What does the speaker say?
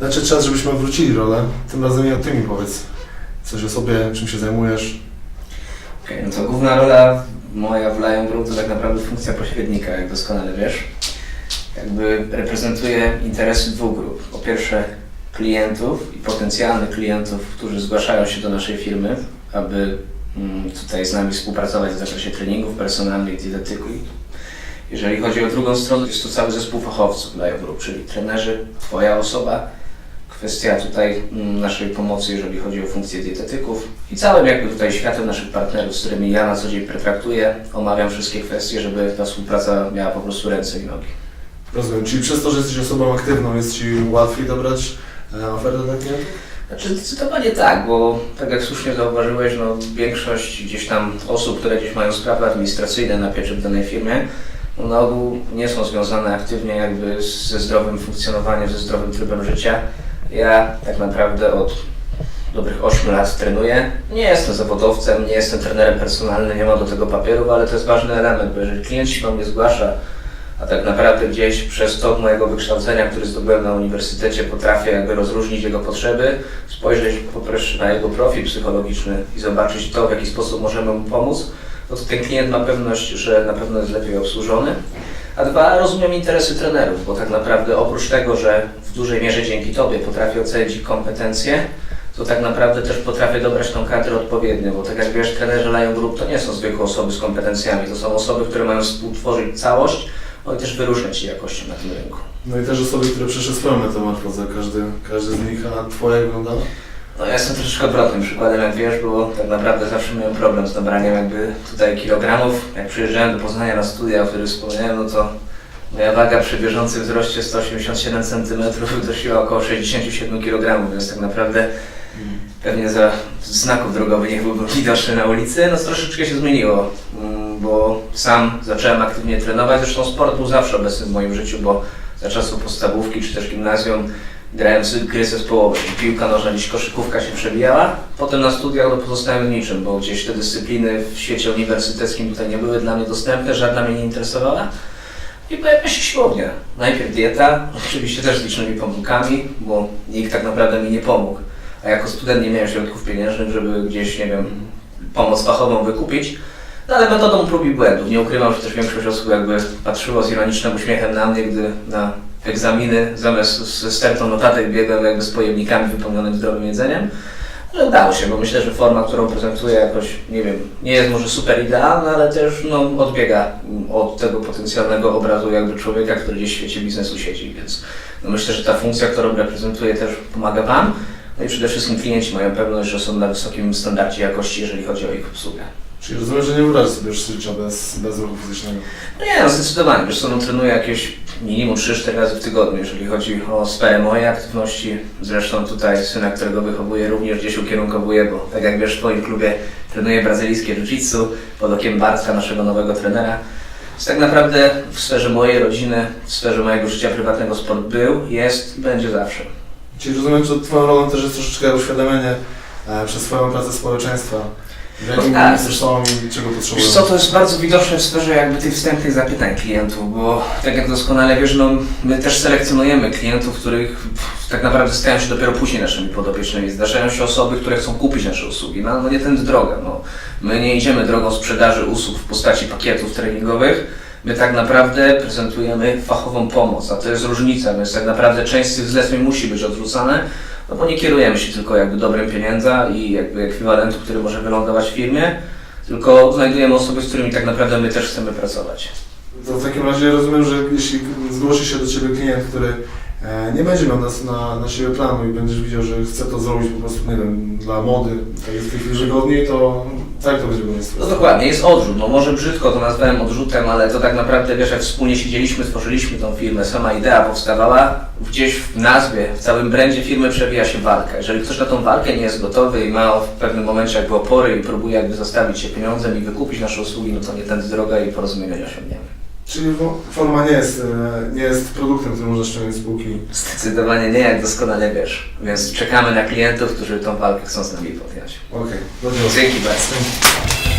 Znaczy czas, żebyśmy wrócili rolę. Tym razem ja ty mi powiedz coś o sobie, czym się zajmujesz. Okej, no to główna rola moja w Lion Group to tak naprawdę funkcja pośrednika, jak doskonale wiesz. Jakby reprezentuję interesy dwóch grup. Po pierwsze klientów i potencjalnych klientów, którzy zgłaszają się do naszej firmy, aby mm, tutaj z nami współpracować w zakresie treningów personalnych, dietetyki. Jeżeli chodzi o drugą stronę, jest to cały zespół fachowców Lion Group, czyli trenerzy, Twoja osoba, kwestia tutaj mm, naszej pomocy, jeżeli chodzi o funkcję dietetyków i całym jakby tutaj światem naszych partnerów, z którymi ja na co dzień pretraktuję, omawiam wszystkie kwestie, żeby ta współpraca miała po prostu ręce i nogi. Rozumiem. Czyli przez to, że jesteś osobą aktywną, jest ci łatwiej dobrać e, ofertę dla klientów? Znaczy zdecydowanie tak, bo tak jak słusznie zauważyłeś, no większość gdzieś tam osób, które gdzieś mają sprawy administracyjne na pieczy w danej firmie, no na ogół nie są związane aktywnie jakby ze zdrowym funkcjonowaniem, ze zdrowym trybem życia. Ja tak naprawdę od dobrych 8 lat trenuję. Nie jestem zawodowcem, nie jestem trenerem personalnym, nie mam do tego papierów, ale to jest ważny element, bo jeżeli klient się do mnie zgłasza, a tak naprawdę gdzieś przez to mojego wykształcenia, który zdobyłem na uniwersytecie, potrafię jakby rozróżnić jego potrzeby, spojrzeć po prostu na jego profil psychologiczny i zobaczyć to, w jaki sposób możemy mu pomóc, no to ten klient ma pewność, że na pewno jest lepiej obsłużony. A dwa, rozumiem interesy trenerów, bo tak naprawdę oprócz tego, że w dużej mierze dzięki Tobie potrafię ocenić ich kompetencje, to tak naprawdę też potrafię dobrać tą kadrę odpowiednio, bo tak jak wiesz, trenerzy Lion Group to nie są zwykłe osoby z kompetencjami, to są osoby, które mają współtworzyć całość, no i też wyróżniać się jakością na tym rynku. No i też osoby, które przeszły swoją metamorfozę, każdy, każdy z nich, a twoja jak wyglądała? No ja jestem troszeczkę odwrotnym przykładem, jak wiesz, bo tak naprawdę zawsze miałem problem z nabraniem jakby tutaj kilogramów. Jak przyjeżdżałem do Poznania na studia, o których wspomniałem, no to moja waga przy bieżącym wzroście 187 cm wynosiła około 67 kg, więc tak naprawdę pewnie za znaków drogowych nie byłbym widoczny na ulicy. No troszeczkę się zmieniło, mm, bo sam zacząłem aktywnie trenować. Zresztą sport był zawsze obecny w moim życiu, bo za czasów podstawówki czy też gimnazjum grałem gry zespołowe, piłka nożna, gdzieś koszykówka się przebijała. Potem na studiach no, pozostałem niczym, bo gdzieś te dyscypliny w świecie uniwersyteckim tutaj nie były dla mnie dostępne, żadna mnie nie interesowała. I pojawia się siłownia. Najpierw dieta, oczywiście też z licznymi pomyłkami, bo nikt tak naprawdę mi nie pomógł. A jako student nie miałem środków pieniężnych, żeby gdzieś, nie wiem, pomoc fachową wykupić. No ale metodą prób i błędów. Nie ukrywam, że też większość osób jakby patrzyło z ironicznym uśmiechem na mnie, gdy na egzaminy zamiast ze stertą notatek biegłem jakby z pojemnikami wypełnionym zdrowym jedzeniem. Ale udało się, bo myślę, że forma, którą prezentuję jakoś, nie wiem, nie jest może super idealna, ale też no, odbiega od tego potencjalnego obrazu jakby człowieka, który gdzieś w świecie biznesu siedzi, więc no, myślę, że ta funkcja, którą reprezentuję też pomaga Wam. No i przede wszystkim klienci mają pewność, że są na wysokim standardzie jakości, jeżeli chodzi o ich obsługę. Czyli rozumiem, że nie wyobrażasz sobie już życia bez, bez ruchu fizycznego. No nie, no zdecydowanie. Wiesz co, no trenuję jakieś minimum 3-4 razy w tygodniu, jeżeli chodzi o sferę mojej aktywności. Zresztą tutaj syna, którego wychowuję, również gdzieś ukierunkowuję, bo tak jak wiesz, w Twoim klubie trenuję brazylijskie jiu-jitsu pod okiem Bartka, naszego nowego trenera. Więc tak naprawdę w sferze mojej rodziny, w sferze mojego życia prywatnego sport był, jest i będzie zawsze. Czyli rozumiem, że twoją rolą też jest troszeczkę uświadomienie e, przez swoją pracę społeczeństwa, jakim tak. i czego potrzebują. Wiesz co, to jest bardzo widoczne w sferze jakby tych wstępnych zapytań klientów, bo tak jak doskonale wiesz, no, my też selekcjonujemy klientów, których tak naprawdę stają się dopiero później naszymi podopiecznymi. Zdarzają się osoby, które chcą kupić nasze usługi, no, no nie tędy droga. No. My nie idziemy drogą sprzedaży usług w postaci pakietów treningowych, my tak naprawdę prezentujemy fachową pomoc, a to jest różnica, więc tak naprawdę część z tych zleceń musi być odrzucane, no bo nie kierujemy się tylko jakby dobrem pieniądza i jakby ekwiwalentu, który może wylądować w firmie, tylko znajdujemy osoby, z którymi tak naprawdę my też chcemy pracować. To w takim razie rozumiem, że jeśli zgłosi się do Ciebie klient, który e, nie będzie miał nas na, na siebie planu i będziesz widział, że chce to zrobić po prostu, nie wiem, dla mody, tak jest w tej chwili wygodniej, to tak to nie No dokładnie, jest odrzut. No może brzydko to nazwałem odrzutem, ale to tak naprawdę, wiesz, jak wspólnie siedzieliśmy, stworzyliśmy tą firmę, sama idea powstawała, gdzieś w nazwie, w całym brandzie firmy przewija się walka. Jeżeli ktoś na tą walkę nie jest gotowy i ma w pewnym momencie jakby opory i próbuje jakby zastawić się pieniądzem i wykupić nasze usługi, no to nie tędy droga i porozumienia nie osiągniemy. Czyli wo- forma nie jest, e, nie jest produktem, który można ściągnąć z półki. Zdecydowanie nie, jak doskonale wiesz. Więc czekamy na klientów, którzy tą walkę chcą z nami podjąć. Okej, okay. Dzięki bardzo.